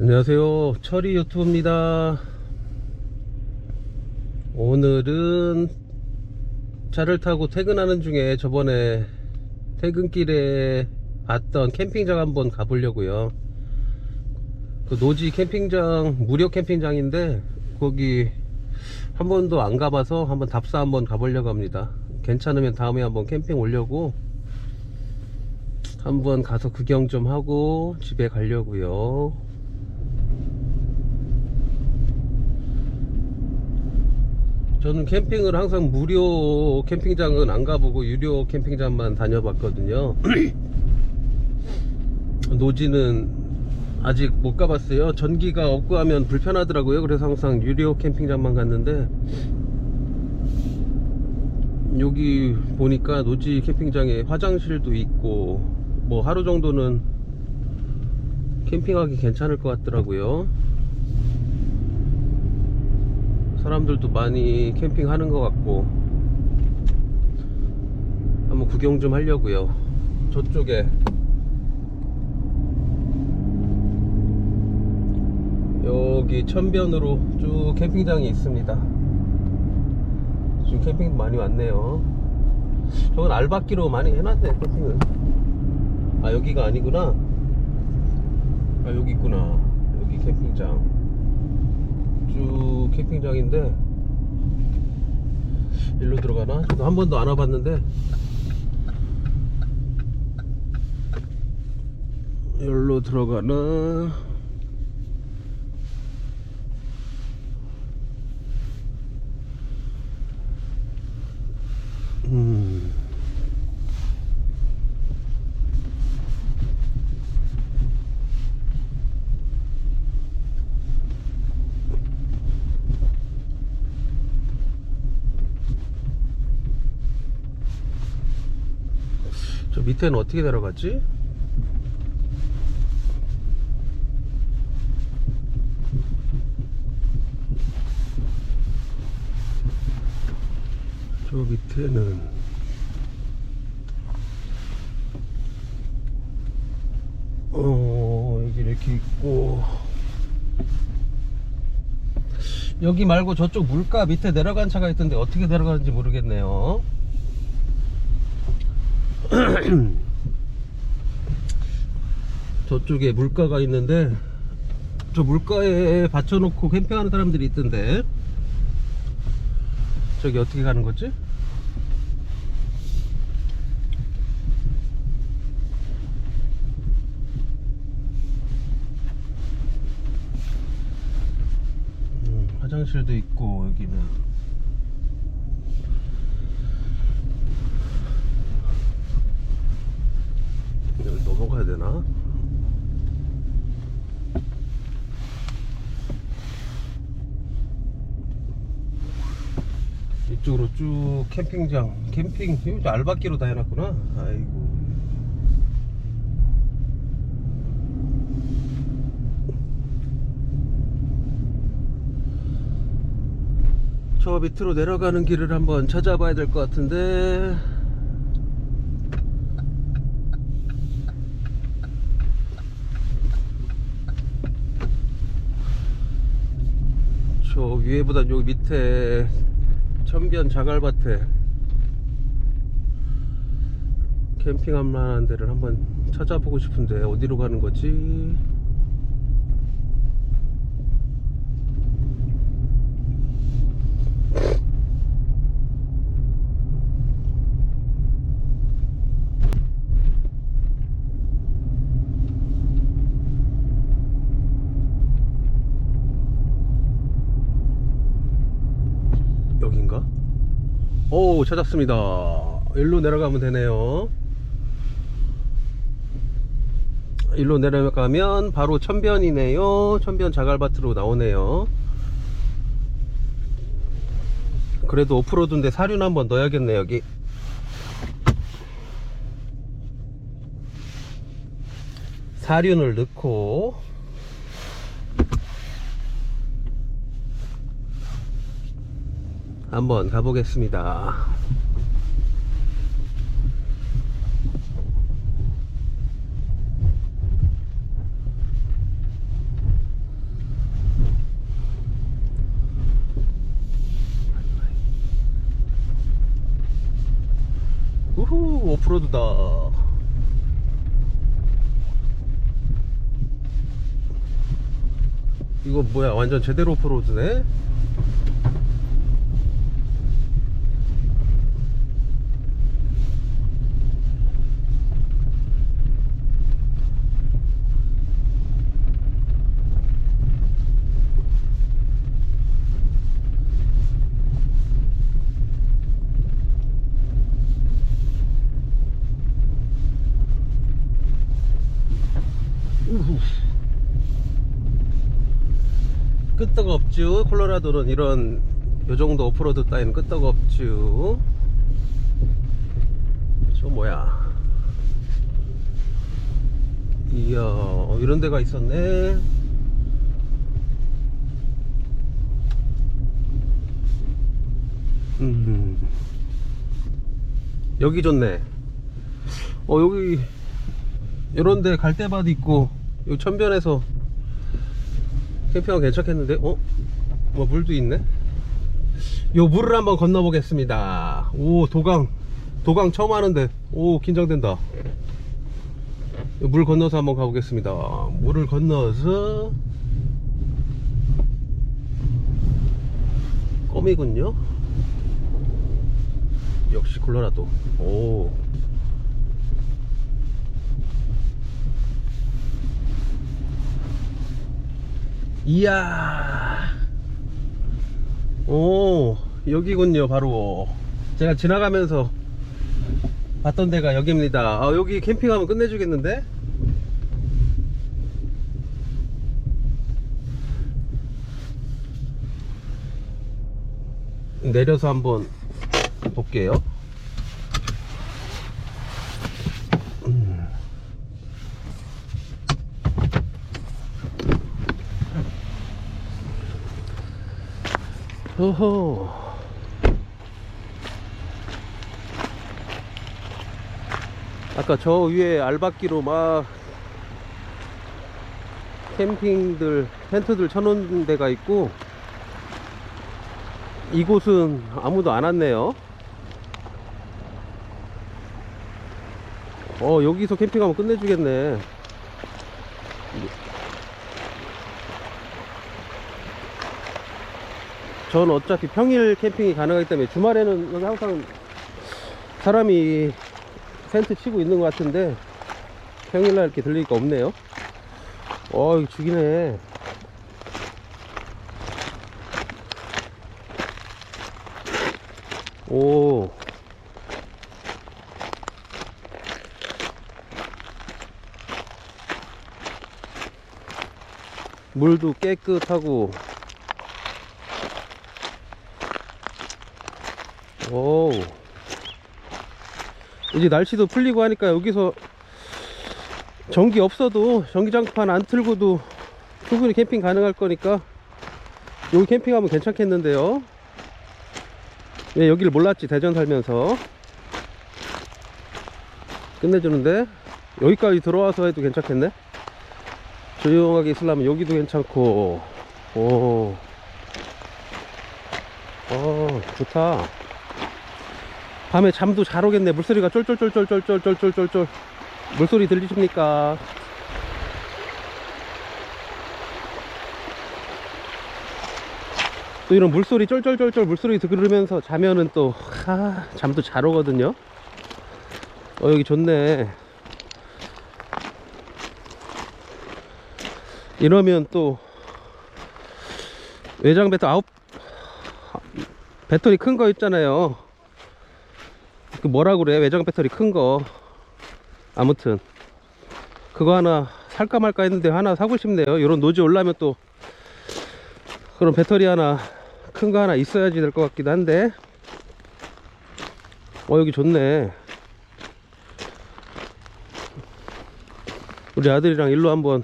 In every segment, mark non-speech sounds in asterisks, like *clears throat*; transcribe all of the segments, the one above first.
안녕하세요. 철이 유튜브입니다. 오늘은 차를 타고 퇴근하는 중에 저번에 퇴근길에 봤던 캠핑장 한번 가보려고요. 그 노지 캠핑장, 무료 캠핑장인데 거기 한 번도 안 가봐서 한번 답사 한번 가보려고 합니다. 괜찮으면 다음에 한번 캠핑 오려고 한번 가서 구경 좀 하고 집에 가려고요. 저는 캠핑을 항상 무료 캠핑장은 안 가보고 유료 캠핑장만 다녀봤거든요. *clears throat* 노지는 아직 못 가봤어요. 전기가 없고 하면 불편하더라고요. 그래서 항상 유료 캠핑장만 갔는데 여기 보니까 노지 캠핑장에 화장실도 있고 뭐 하루 정도는 캠핑하기 괜찮을 것 같더라고요. 사람들도 많이 캠핑하는 것 같고 한번 구경 좀 하려고요. 저쪽에 여기 천변으로 쭉 캠핑장이 있습니다. 지금 캠핑 많이 왔네요. 저건 알바끼로 많이 해놨네 캠핑을. 아 여기가 아니구나. 아 여기 있구나. 여기 캠핑장. 쭉 캠핑장인데 일로 들어가나? 저도 한 번도 안 와봤는데 여기로 들어가나? 음. 저 밑에는 어떻게 내려가지? 저 밑에는 어 여기 이렇게 있고 여기 말고 저쪽 물가 밑에 내려간 차가 있던데 어떻게 내려가는지 모르겠네요 *clears throat* 저쪽에 물가가 있는데 저 물가에 받쳐놓고 캠핑하는 사람들이 있던데 저기 어떻게 가는 거지? 음, 화장실도 있고 여기는 여기 넘어가야 되나? 이쪽으로 쭉 캠핑장 캠핑 이거 알바끼로 다 해놨구나. 아이고. 저 밑으로 내려가는 길을 한번 찾아봐야 될 것 같은데 저 위에보다 여기 밑에 천변 자갈밭에 캠핑할 만한 데를 한번 찾아보고 싶은데 어디로 가는 거지? 여긴가? 오 찾았습니다. 일로 내려가면 되네요. 일로 내려가면 바로 천변이네요. 천변 자갈밭으로 나오네요. 그래도 오프로드인데 사륜 한번 넣어야겠네 여기. 사륜을 넣고 한번 가보겠습니다. 우후 오프로드다. 이거 뭐야 완전 제대로 오프로드네? 끄떡 없쥬 콜로라도는 이런 요 정도 오프로드 따위는 끄떡 없쥬. 저 뭐야. 이야 이런 데가 있었네. 음. 여기 좋네. 어 여기 이런데 갈대밭 있고 여기 천변에서 캠핑하기 괜찮겠는데? 어? 뭐 물도 있네? 요 물을 한번 건너 보겠습니다. 오 도강. 도강 처음 하는데. 오 긴장된다. 요물 건너서 한번 가보겠습니다. 물을 건너서 껌이군요. 역시 콜로라도. 오 이야. 오 여기군요 바로. 제가 지나가면서 봤던 데가 여기입니다. 아, 여기 캠핑하면 끝내주겠는데? 내려서 한번 볼게요 호호. 아까 저 위에 알박기로 막 캠핑들 텐트들 쳐놓은 데가 있고 이곳은 아무도 안 왔네요 어 여기서 캠핑하면 끝내주겠네 전 어차피 평일 캠핑이 가능하기 때문에 주말에는 항상 사람이 텐트 치고 있는 것 같은데 평일날 이렇게 들리니까 없네요. 어 이거 죽이네. 오. 물도 깨끗하고 오 이제 날씨도 풀리고 하니까 여기서 전기 없어도 전기장판 안 틀고도 충분히 캠핑 가능할 거니까 여기 캠핑하면 괜찮겠는데요? 왜 여기를 몰랐지 대전 살면서. 끝내주는데 여기까지 들어와서 해도 괜찮겠네? 조용하게 있으려면 여기도 괜찮고. 오. 어, 좋다 밤에 잠도 잘 오겠네. 물소리가 쫄쫄쫄쫄쫄쫄쫄쫄쫄쫄 물소리 들리십니까 또 이런 물소리 쫄쫄쫄쫄 물소리 들으면서 자면은 또 아, 잠도 잘 오거든요. 어 여기 좋네. 이러면 또 외장 배터 아홉 배터리 큰 거 있잖아요 그 뭐라 그래? 외장 배터리 큰 거. 아무튼 그거 하나 살까 말까 했는데 하나 사고 싶네요. 이런 노지 올라면 또 그런 배터리 하나 큰 거 하나 있어야지 될 것 같기도 한데. 어 여기 좋네. 우리 아들이랑 일로 한번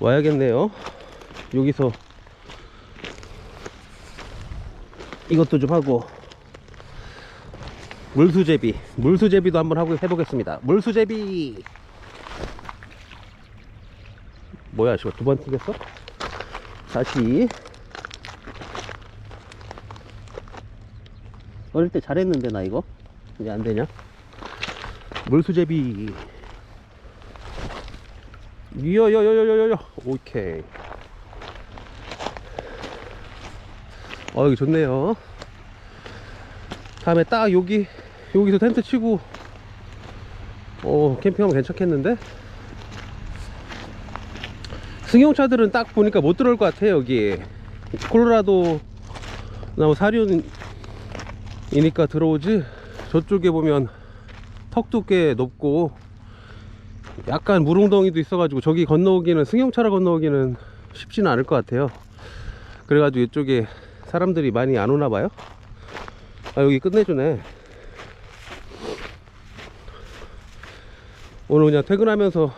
와야겠네요. 여기서 이것도 좀 하고 물수제비 물수제비도 한번 하고 해보겠습니다 물수제비 뭐야 지금 두번 튀겼어? 다시 어릴 때 잘했는데 나 이거 왜안 되냐? 물수제비. 이여여여여여여. 오케이. 어 여기 좋네요. 다음에 딱 여기 여기서 텐트 치고 어 캠핑하면 괜찮겠는데? 승용차들은 딱 보니까 못 들어올 것 같아 여기. 콜로라도 나뭐 사륜이니까 들어오지? 저쪽에 보면 턱도 꽤 높고 약간 물웅덩이도 있어가지고 저기 건너오기는 승용차로 건너오기는 쉽지는 않을 것 같아요. 그래가지고 이쪽에 사람들이 많이 안 오나 봐요. 아 여기 끝내주네 오늘 그냥 퇴근하면서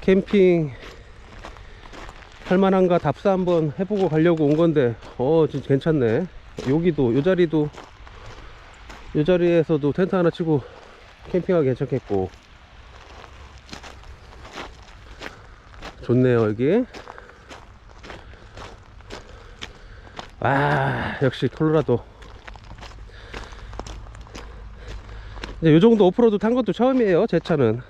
캠핑 할만한가 답사 한번 해보고 가려고 온 건데 어 진짜 괜찮네. 여기도 요 자리도 요 자리에서도 텐트 하나 치고 캠핑하기 괜찮겠고. 좋네요 여기. 아 역시 콜로라도 이제 요 정도 오프로드 탄 것도 처음이에요 제 차는.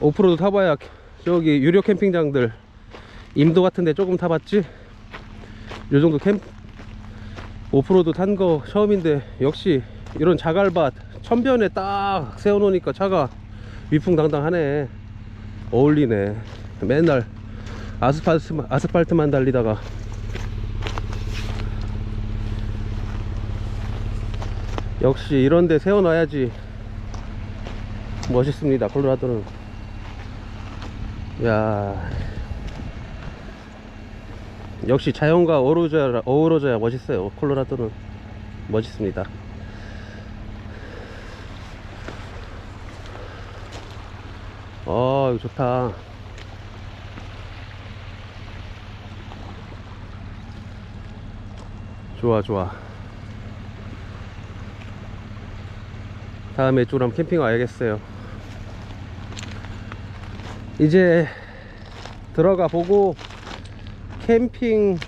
오프로드 타봐야 저기 유료 캠핑장들 임도 같은데 조금 타봤지? 요 정도 캠 오프로드 탄 거 처음인데 역시 이런 자갈밭 천변에 딱 세워놓으니까 차가 위풍당당하네. 어울리네. 맨날 아스팔트만, 아스팔트만 달리다가 역시 이런데 세워놔야지 멋있습니다 콜로라도는. 야. 역시 자연과 어우러져야, 어우러져야 멋있어요 콜로라도는. 멋있습니다. 어 이거 좋다. 좋아 좋아 다음에 이쪽으로 한번 캠핑 와야겠어요. 이제 들어가 보고 캠핑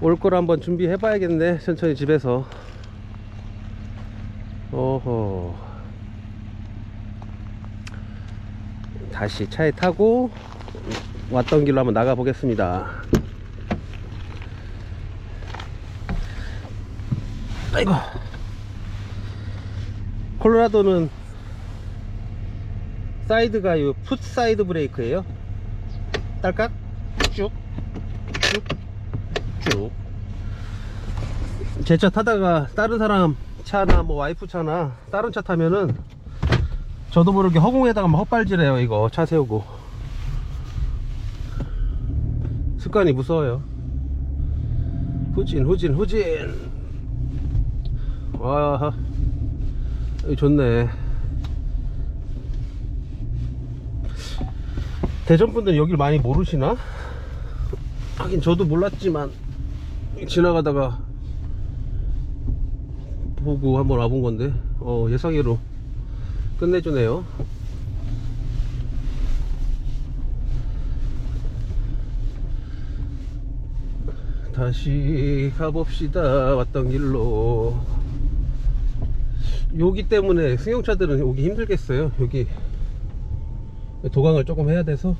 올걸 한번 준비해 봐야겠네 천천히 집에서. 어허. 다시 차에 타고 왔던 길로 한번 나가 보겠습니다. 아이고 콜로라도는 사이드가 이 풋 사이드 브레이크예요. 딸깍? 쭉쭉 쭉. 제 차 타다가 다른 사람 차나 뭐 와이프 차나 다른 차 타면은 저도 모르게 허공에다가 막 헛발질해요 이거. 차 세우고. 습관이 무서워요. 후진 후진 후진. 와 여기 좋네. 대전 분들은 여길 많이 모르시나? 하긴 저도 몰랐지만 지나가다가 보고 한번 와본 건데 어 예상외로 끝내주네요. 다시 가봅시다. 왔던 길로 여기 때문에 승용차들은 오기 힘들겠어요. 여기 도강을 조금 해야 돼서.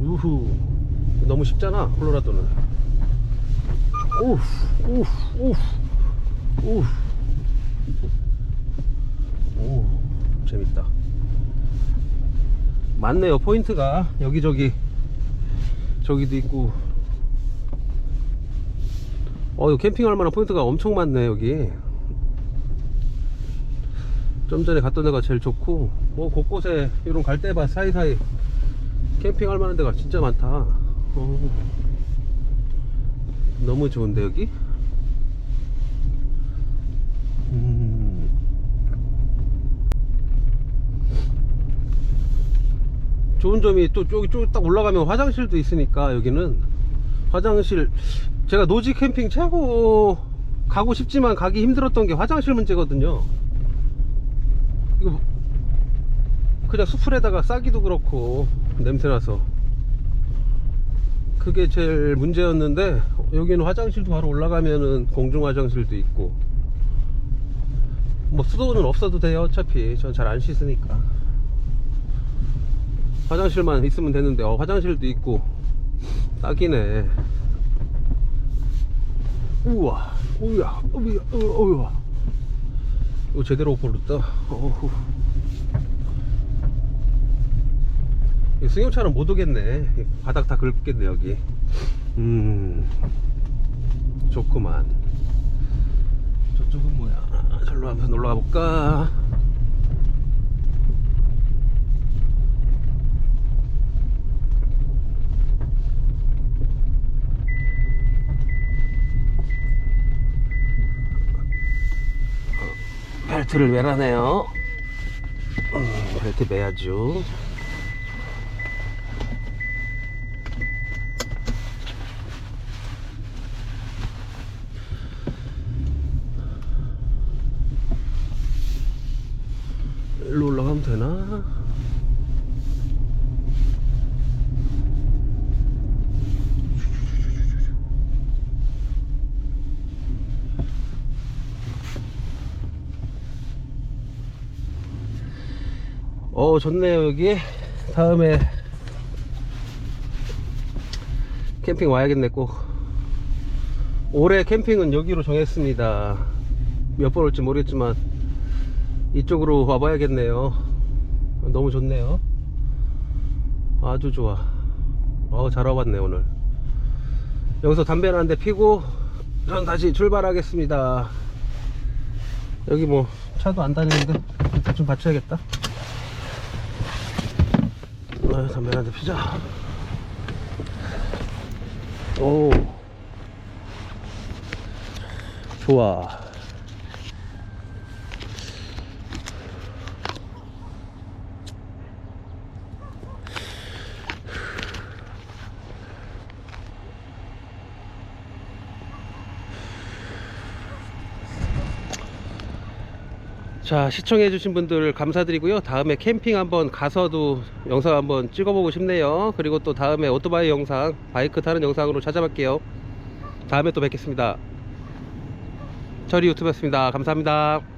우후. 너무 쉽잖아 콜로라도는. 오우 오우 오우 오우 오 재밌다. 많네요 포인트가. 여기저기 저기도 있고 어 캠핑할 만한 포인트가 엄청 많네 여기. 좀 전에 갔던 데가 제일 좋고 뭐 곳곳에 이런 갈대밭 사이사이 캠핑할 만한 데가 진짜 많다. 어, 너무 좋은데 여기? 음. 좋은 점이 또 저기 쭉 딱 올라가면 화장실도 있으니까 여기는 화장실 제가 노지 캠핑 최고 가고 싶지만 가기 힘들었던 게 화장실 문제거든요. 이거 그냥 수풀에다가 싸기도 그렇고 냄새나서. 그게 제일 문제였는데 여기는 화장실도 바로 올라가면은 공중 화장실도 있고. 뭐 수도는 없어도 돼요 어차피. 전 잘 안 씻으니까. 화장실만 있으면 되는데 어 화장실도 있고. 딱이네 우와 우야 우야 우야 이거 제대로 이 승용차는 못 오겠네. 바닥 다 긁겠네 여기. 음. 좋구만. 저쪽은 뭐야? 절로 한번 놀러 가볼까 벨트를 매라네요 음, 벨트 매야죠 일로 올라가면 되나? 어 좋네요 여기. 다음에 캠핑 와야겠네 꼭. 올해 캠핑은 여기로 정했습니다. 몇 번 올지 모르겠지만 이쪽으로 와봐야겠네요. 너무 좋네요. 아주 좋아. 어우 잘 와봤네 오늘. 여기서 담배는 한 대 피고 전 다시 출발하겠습니다. 여기 뭐 차도 안 다니는데 좀 받쳐야겠다 아, 담배 한대 피자. 오. 좋아 자 시청해 주신 분들 감사드리고요. 다음에 캠핑 한번 가서도 영상 한번 찍어보고 싶네요. 그리고 또 다음에 오토바이 영상 바이크 타는 영상으로 찾아뵐게요. 다음에 또 뵙겠습니다. 저리 유튜브였습니다. 감사합니다